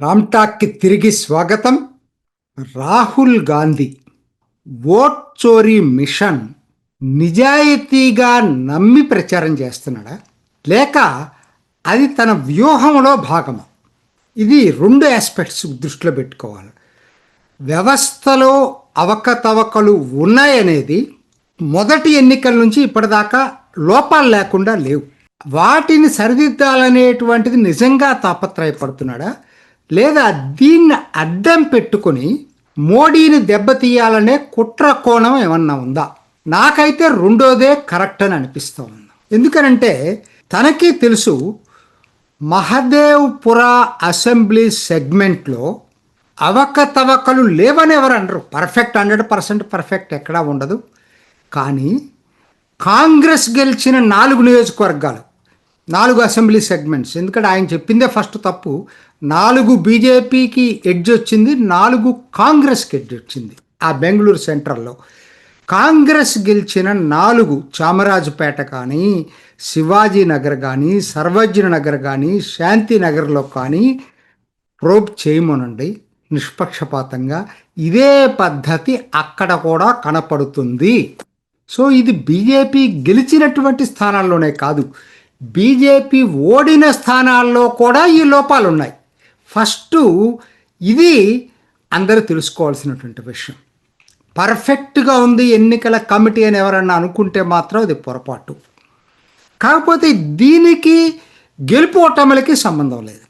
రామ్టాక్కి తిరిగి స్వాగతం. రాహుల్ గాంధీ. ఓట్ చోరీ మిషన్ నిజాయితీగా నమ్మి ప్రచారం చేస్తున్నాడా? లేక అది తన వ్యూహంలో భాగమా? ఇది రెండు ఆస్పెక్ట్స్ దృష్టిలో పెట్టుకోవాలి. వ్యవస్థలో అవకతవకలు ఉన్నాయనేది మొదటి ఎన్నికల నుంచి ఇప్పటిదాకా లోపాలు లేకుండా లేవు. వాటిని సరిదిద్దాలనేటువంటిది నిజంగా తాపత్రయపడుతున్నాడా? లేదా దీన్ని అడ్డం పెట్టుకొని మోడీని దెబ్బతీయాలనే కుట్ర కోణం ఏమన్నా ఉందా? నాకైతే రెండోదే కరెక్ట్ అని అనిపిస్తూ ఉంది ఎందుకనంటే తనకి తెలుసు మహదేవ్పుర అసెంబ్లీ సెగ్మెంట్లో అవకతవకలు లేవని ఎవరు అనరు. పర్ఫెక్ట్ హండ్రెడ్ పర్సెంట్ పర్ఫెక్ట్ ఎక్కడా ఉండదు. కానీ కాంగ్రెస్ గెలిచిన నాలుగు నియోజకవర్గాలు నాలుగు అసెంబ్లీ సెగ్మెంట్స్. ఎందుకంటే ఆయన చెప్పిందే ఫస్ట్ తప్పు. నాలుగు బీజేపీకి ఎడ్జ్ వచ్చింది నాలుగు కాంగ్రెస్కి ఎడ్జ్ వచ్చింది ఆ బెంగళూరు సెంట్రల్లో. కాంగ్రెస్ గెలిచిన నాలుగు చామరాజుపేట కానీ శివాజీ నగర్ కానీ సర్వజ్ఞ నగర్ కానీ శాంతినగర్లో కానీ ప్రోబ్ చేయమనండి నిష్పక్షపాతంగా. ఇదే పద్ధతి అక్కడ కూడా కనపడుతుంది. సో ఇది బీజేపీ గెలిచినటువంటి స్థానాల్లోనే కాదు. బీజేపీ ఓడిన స్థానాల్లో కూడా ఈ లోపాలు ఉన్నాయి ఫస్ట్ ఇది అందరూ తెలుసుకోవాల్సినటువంటి విషయం. పర్ఫెక్ట్గా ఉంది ఎన్నికల కమిటీ అని ఎవరన్నా అనుకుంటే మాత్రం అది పొరపాటు. కాకపోతే దీనికి గెలుపు ఓటములకి సంబంధం లేదు.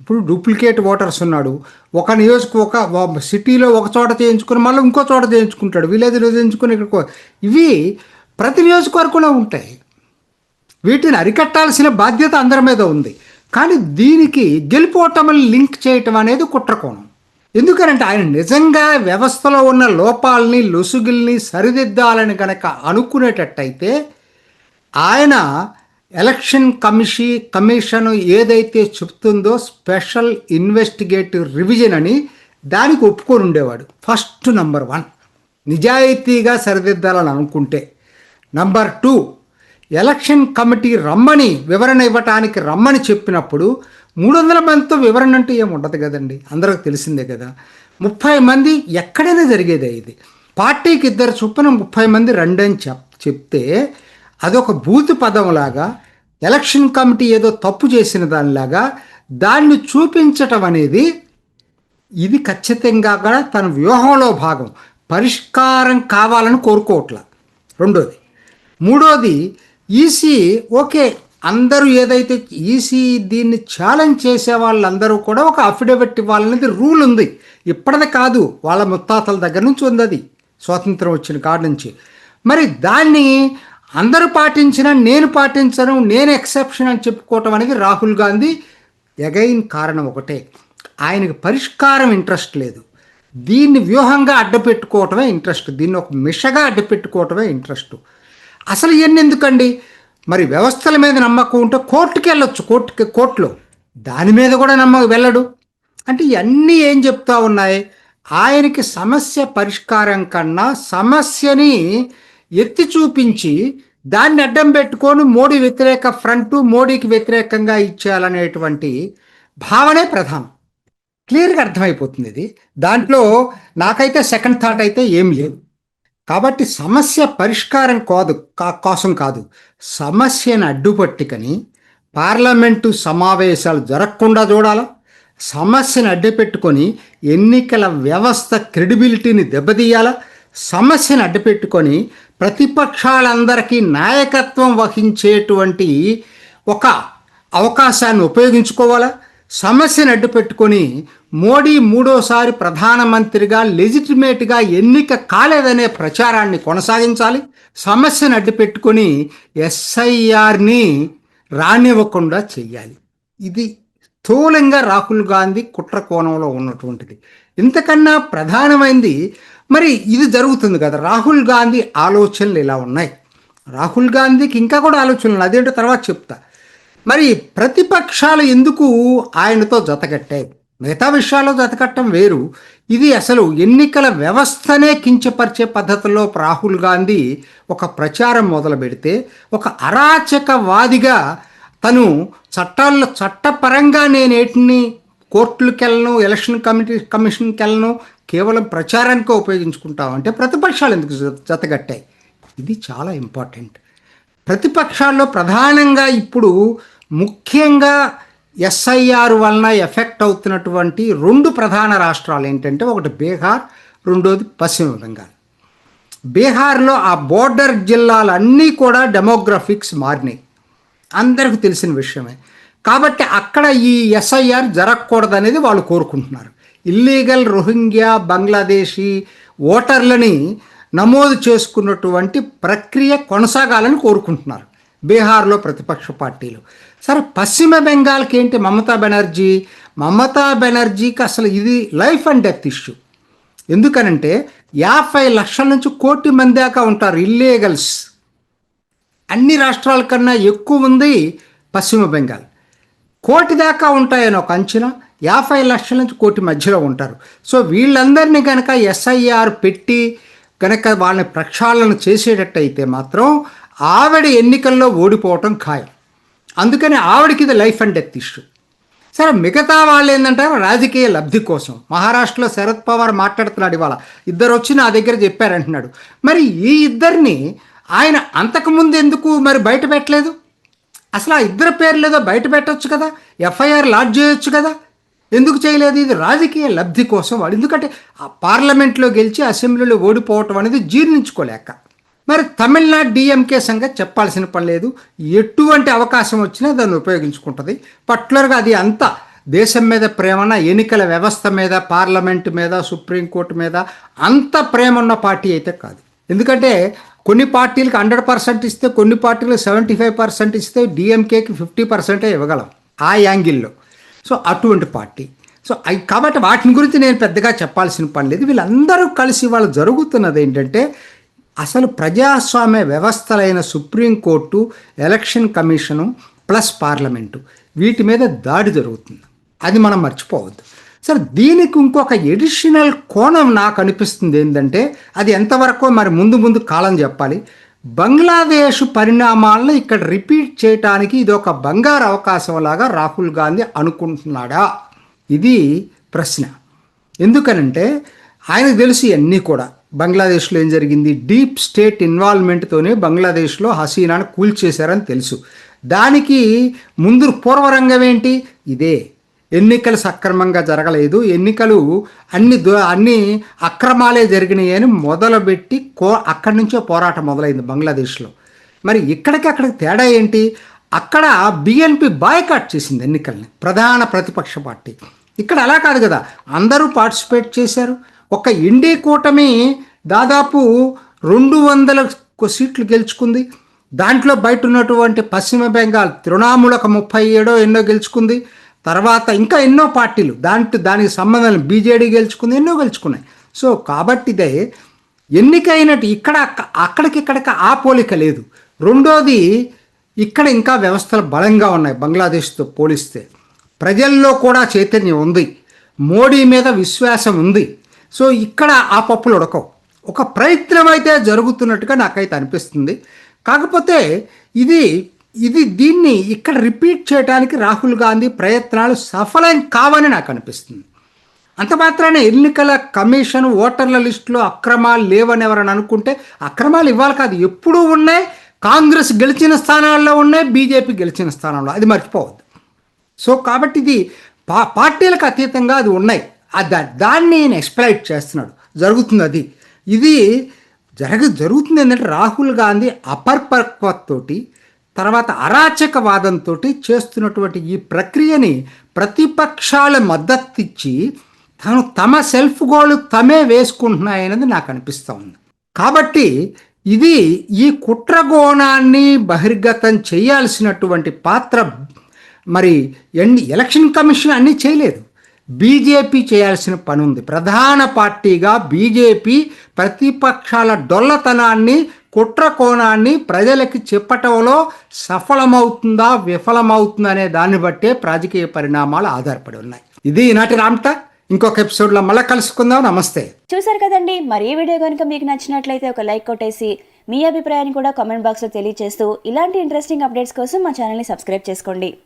ఇప్పుడు డూప్లికేట్ ఓటర్స్ ఉన్నాడు. ఒక నియోజక ఒక సిటీలో ఒక చోట చేయించుకుని మళ్ళీ ఇంకో చోట చేయించుకుంటాడు. విలేజ్ చేయించుకుని ఇక్కడ ఇవి ప్రతి నియోజకవర్గంలో ఉంటాయి. వీటిని అరికట్టాల్సిన బాధ్యత అందరి మీద ఉంది. కానీ దీనికి గెలుపు ఓటములు లింక్ చేయటం అనేది కుట్రకోణం. ఎందుకనంటే ఆయన నిజంగా వ్యవస్థలో ఉన్న లోపాలని లొసుగుల్ని సరిదిద్దాలని గనక అనుకునేటట్టయితే ఆయన ఎలక్షన్ కమిషి కమిషన్ ఏదైతే చెప్తుందో స్పెషల్ ఇన్వెస్టిగేటివ్ రివిజన్ అని దానికి ఒప్పుకొని ఉండేవాడు. First number one. నిజాయితీగా సరిదిద్దాలని అనుకుంటే. Number two. ఎలక్షన్ కమిటీ రమ్మని వివరణ ఇవ్వటానికి రమ్మని చెప్పినప్పుడు మూడు వందల మందితో వివరణ అంటూ ఏమి ఉండదు కదండి. అందరికి తెలిసిందే కదా. ముప్పై మంది ఎక్కడైనా జరిగేదే ఇది. పార్టీకి ఇద్దరు చొప్పున ముప్పై మంది రండి అని చెప్ చెప్తే అదొక బూతు పదంలాగా ఎలక్షన్ కమిటీ ఏదో తప్పు చేసిన దానిలాగా దాన్ని చూపించటం అనేది ఇది ఖచ్చితంగా కూడా తన వ్యూహంలో భాగం. పరిష్కారం కావాలని కోరుకోవట్ల. రెండోది. మూడోది ఈసీ ఓకే అందరూ ఏదైతే ఈసీ దీన్ని ఛాలెంజ్ చేసే వాళ్ళందరూ కూడా ఒక అఫిడవిట్ ఇవ్వాలనేది రూల్ ఉంది. ఇప్పటిది కాదు వాళ్ళ ముత్తాతల దగ్గర నుంచి ఉంది అది. స్వాతంత్రం వచ్చిన కాడ నుంచి. మరి దాన్ని అందరూ పాటించిన నేను పాటించను నేను ఎక్సెప్షన్ అని చెప్పుకోవటం అనేది రాహుల్ గాంధీ ఎగైన్ కారణం ఒకటే. ఆయనకు పరిష్కారం ఇంట్రెస్ట్ లేదు. దీన్ని వ్యూహంగా అడ్డపెట్టుకోవటమే ఇంట్రెస్ట్ దీన్ని ఒక మిషగా అడ్డపెట్టుకోవటమే ఇంట్రెస్ట్ అసలు ఇవన్నీ ఎందుకండి? మరి వ్యవస్థల మీద నమ్మకం ఉంటే కోర్టుకి వెళ్ళొచ్చు కోర్టుకి కోర్టులో. దాని మీద కూడా నమ్మకం వెళ్ళడు. అంటే ఇవన్నీ ఏం చెప్తా ఉన్నాయి? ఆయనకి సమస్య పరిష్కారం కన్నా సమస్యని ఎత్తి చూపించి దాన్ని అడ్డం పెట్టుకొని మోడీ వ్యతిరేక ఫ్రంట్ మోడీకి వ్యతిరేకంగా ఇచ్చేయాలనేటువంటి భావనే ప్రధానం. క్లియర్గా అర్థమైపోతుంది ఇది. దాంట్లో నాకైతే సెకండ్ థాట్ అయితే ఏం లేదు. కాబట్టి సమస్య పరిష్కారం కాదు కోసం కాదు. సమస్యను అడ్డుపట్టుకని పార్లమెంటు సమావేశాలు జరగకుండా చూడాలా? సమస్యను అడ్డుపెట్టుకొని ఎన్నికల వ్యవస్థ క్రెడిబిలిటీని దెబ్బతీయాలా? సమస్యను అడ్డుపెట్టుకొని ప్రతిపక్షాలందరికీ నాయకత్వం వహించేటువంటి ఒక అవకాశాన్ని ఉపయోగించుకోవాలా? సమస్యను అడ్డుపెట్టుకొని మోడీ మూడోసారి ప్రధానమంత్రిగా లెజిటిమేట్గా ఎన్నిక కాలేదనే ప్రచారాన్ని కొనసాగించాలి. సమస్యను అడ్డుపెట్టుకుని ఎస్ఐఆర్ని రానివ్వకుండా చేయాలి ఇది స్థూలంగా రాహుల్ గాంధీ కుట్ర కోణంలో ఉన్నటువంటిది. ఇంతకన్నా ప్రధానమైంది మరి ఇది జరుగుతుంది కదా రాహుల్ గాంధీ ఆలోచనలు ఇలా ఉన్నాయి. రాహుల్ గాంధీకి ఇంకా కూడా ఆలోచనలు అదేంటో తర్వాత చెప్తా. మరి ప్రతిపక్షాలు ఎందుకు ఆయనతో జతకట్టాయి? మిగతా విషయాల్లో జతకట్టడం వేరు. ఇది అసలు ఎన్నికల వ్యవస్థనే కించపరిచే పద్ధతిలో రాహుల్ గాంధీ ఒక ప్రచారం మొదలు పెడితే ఒక అరాచకవాదిగా తను చట్టాల్లో చట్టపరంగా నేనేటిని కోర్టులకు వెళ్ళను ఎలక్షన్ కమిటీ కమిషన్కి వెళ్ళను కేవలం ప్రచారానికే ఉపయోగించుకుంటాం అంటే ప్రతిపక్షాలు ఎందుకు జతగట్టాయి ఇది చాలా ఇంపార్టెంట్. ప్రతిపక్షాల్లో ప్రధానంగా ఇప్పుడు ముఖ్యంగా ఎస్ఐఆర్ వలన ఎఫెక్ట్ అవుతున్నటువంటి రెండు ప్రధాన రాష్ట్రాలు ఏంటంటే ఒకటి బీహార్ రెండోది పశ్చిమ బెంగాల్. బీహార్లో ఆ బోర్డర్ జిల్లాలన్నీ కూడా డెమోగ్రఫిక్స్ మారినాయి. అందరికీ తెలిసిన విషయమే. కాబట్టి అక్కడ ఈ ఎస్ఐఆర్ జరగకూడదనేది వాళ్ళు కోరుకుంటున్నారు. ఇల్లీగల్ రోహింగ్యా బంగ్లాదేశీ ఓటర్లని నమోదు చేసుకున్నటువంటి ప్రక్రియ కొనసాగాలని కోరుకుంటున్నారు బీహార్లో ప్రతిపక్ష పార్టీలు. సరే పశ్చిమ బెంగాల్కి ఏంటి మమతా బెనర్జీ? మమతా బెనర్జీకి అసలు ఇది లైఫ్ అండ్ డెత్ ఇష్యూ. ఎందుకనంటే యాభై లక్షల నుంచి కోటి మంది దాకా ఉంటారు ఇల్లీగల్స్. అన్ని రాష్ట్రాల కన్నా ఎక్కువ ఉంది పశ్చిమ బెంగాల్. కోటి దాకా ఉంటాయని ఒక అంచనా యాభై లక్షల నుంచి కోటి మధ్యలో ఉంటారు. సో వీళ్ళందరినీ కనుక ఎస్ఐఆర్ పెట్టి కనుక వాళ్ళని ప్రక్షాళన చేసేటట్టయితే మాత్రం ఆవిడ ఎన్నికల్లో ఓడిపోవటం ఖాయం. అందుకని ఆవిడకి ఇది లైఫ్ అండ్ డెత్ ఇష్యూ. సరే మిగతా వాళ్ళు ఏంటంటారు రాజకీయ లబ్ధి కోసం. మహారాష్ట్రలో శరద్ పవార్ మాట్లాడుతున్నాడు ఇవాళ. ఇద్దరు వచ్చి నా దగ్గర చెప్పారంటున్నాడు మరి ఈ ఇద్దరిని ఆయన అంతకుముందు ఎందుకు మరి బయట పెట్టలేదు? అసలు ఆ ఇద్దరు పేర్లు ఏదో బయట పెట్టొచ్చు కదా? ఎఫ్ఐఆర్ లాడ్జ్ చేయొచ్చు కదా? ఎందుకు చేయలేదు? ఇది రాజకీయ లబ్ధి కోసం వాడు ఎందుకంటే ఆ పార్లమెంట్లో గెలిచి అసెంబ్లీలో ఓడిపోవటం అనేది జీర్ణించుకోలేక. మరి తమిళనాడు డిఎంకే సంగతి చెప్పాల్సిన పని లేదు. ఎటువంటి అవకాశం వచ్చినా దాన్ని ఉపయోగించుకుంటుంది. పర్టికులర్గా అది అంత దేశం మీద ప్రేమన ఎన్నికల వ్యవస్థ మీద పార్లమెంట్ మీద సుప్రీంకోర్టు మీద అంత ప్రేమ ఉన్న పార్టీ అయితే కాదు. ఎందుకంటే కొన్ని పార్టీలకు హండ్రెడ్ పర్సెంట్ ఇస్తే కొన్ని పార్టీలకు సెవెంటీ ఫైవ్ పర్సెంట్ ఇస్తే డిఎంకేకి ఫిఫ్టీ పర్సెంటే ఇవ్వగలం ఆ యాంగిల్లో. సో అటువంటి పార్టీ. సో అవి కాబట్టి వాటిని గురించి నేను పెద్దగా చెప్పాల్సిన పని లేదు. వీళ్ళందరూ కలిసి వాళ్ళు జరుగుతున్నది ఏంటంటే అసలు ప్రజాస్వామ్య వ్యవస్థలైన supreme court election commission plus parliament. వీటి మీద దాడి జరుగుతుంది. అది మనం మర్చిపోవద్దు. సరే దీనికి ఇంకొక ఎడిషనల్ కోణం నాకు అనిపిస్తుంది ఏంటంటే అది ఎంతవరకు మరి ముందు ముందు కాలం చెప్పాలి. బంగ్లాదేశ్ పరిణామాలను ఇక్కడ రిపీట్ చేయటానికి ఇది ఒక బంగారు అవకాశం లాగా రాహుల్ గాంధీ అనుకుంటున్నాడా? ఇది ప్రశ్న. ఎందుకనంటే ఆయనకు తెలుసు ఇవన్నీ కూడా. బంగ్లాదేశ్లో ఏం జరిగింది? డీప్ స్టేట్ ఇన్వాల్వ్మెంట్తోనే బంగ్లాదేశ్లో హసీనాను కూల్చేశారని తెలుసు. దానికి ముందు పూర్వరంగం ఏంటి? ఇదే. ఎన్నికలు సక్రమంగా జరగలేదు. ఎన్నికలు అన్ని అన్ని అక్రమాలే జరిగినాయని మొదలుపెట్టి కో అక్కడి నుంచే పోరాటం మొదలైంది బంగ్లాదేశ్లో. మరి ఇక్కడికి అక్కడికి తేడా ఏంటి? అక్కడ బిఎన్పి బాయ్కాట్ చేసింది ఎన్నికల్ని. ప్రధాన ప్రతిపక్ష పార్టీ. ఇక్కడ అలా కాదు కదా. అందరూ పార్టిసిపేట్ చేశారు. ఒక ఇండి కూటమి దాదాపు రెండు వందల సీట్లు గెలుచుకుంది. దాంట్లో బయట ఉన్నటువంటి పశ్చిమ బెంగాల్ తృణామూలక ముప్పై ఏడో ఎన్నో గెలుచుకుంది. తర్వాత ఇంకా ఎన్నో పార్టీలు దాంట్లో దానికి సంబంధం బీజేడీ గెలుచుకుంది ఎన్నో గెలుచుకున్నాయి. సో కాబట్టి ఇదే ఎన్నికైనట్టు ఇక్కడ అక్క- అక్కడికి ఇక్కడికి ఆ పోలిక లేదు. రెండోది ఇక్కడ ఇంకా వ్యవస్థలు బలంగా ఉన్నాయి బంగ్లాదేశ్తో పోలిస్తే. ప్రజల్లో కూడా చైతన్యం ఉంది. మోడీ మీద విశ్వాసం ఉంది. సో ఇక్కడ ఆ పప్పులు ఉడకవు. ఒక ప్రయత్నం అయితే జరుగుతున్నట్టుగా నాకైతే అనిపిస్తుంది. కాకపోతే ఇది ఇది దీన్ని ఇక్కడ రిపీట్ చేయడానికి రాహుల్ గాంధీ ప్రయత్నాలు సఫలం కావని నాకు అనిపిస్తుంది అంత మాత్రాన ఎన్నికల కమిషన్ ఓటర్ల లిస్టులో అక్రమాలు లేవని ఎవరైనా అనుకుంటే అక్రమాలు ఇవ్వాలి కాదు ఎప్పుడూ ఉన్నాయి. కాంగ్రెస్ గెలిచిన స్థానాల్లో ఉన్నాయి బీజేపీ గెలిచిన స్థానంలో. అది మర్చిపోవద్దు. సో కాబట్టి ఇది పా పార్టీలకు అతీతంగా అది ఉన్నాయి. దాన్ని నేను ఎక్స్ప్లైట్ చేస్తున్నాడు. జరుగుతుంది అది ఇది జరగ జరుగుతుంది ఏంటంటే రాహుల్ గాంధీ అపర్పక్వతోటి తర్వాత అరాచకవాదంతో చేస్తున్నటువంటి ఈ ప్రక్రియని ప్రతిపక్షాల మద్దతు ఇచ్చి తను తమ సెల్ఫ్ గోల్ తమే వేసుకుంటున్నాయనేది నాకు అనిపిస్తూ ఉంది. కాబట్టి ఇది ఈ కుట్రగోణాన్ని బహిర్గతం చేయాల్సినటువంటి పాత్ర మరి ఎన్ని ఎలక్షన్ కమిషన్ అన్నీ చేయలేదు. బీజేపీ చేయాల్సిన పని ఉంది ప్రధాన పార్టీగా బీజేపీ ప్రతిపక్షాల డొల్లతనాన్ని కుట్ర కోణాన్ని ప్రజలకి చెప్పటంలో సఫలమవుతుందా విఫలమవుతుందా అనే దాన్ని బట్టే రాజకీయ పరిణామాలు ఆధారపడి ఉన్నాయి. ఇది ఈనాటి రామట. ఇంకొక ఎపిసోడ్లో మళ్ళీ కలుసుకుందాం. నమస్తే. చూసారు కదండి మరి ఈ వీడియో కనుక మీకు నచ్చినట్లయితే ఒక లైక్ కొట్టేసి మీ అభిప్రాయాన్ని కూడా కామెంట్ బాక్స్లో తెలియజేస్తూ ఇలాంటి ఇంట్రెస్టింగ్ అప్డేట్స్ కోసం మా ఛానల్ని సబ్స్క్రైబ్ చేసుకోండి.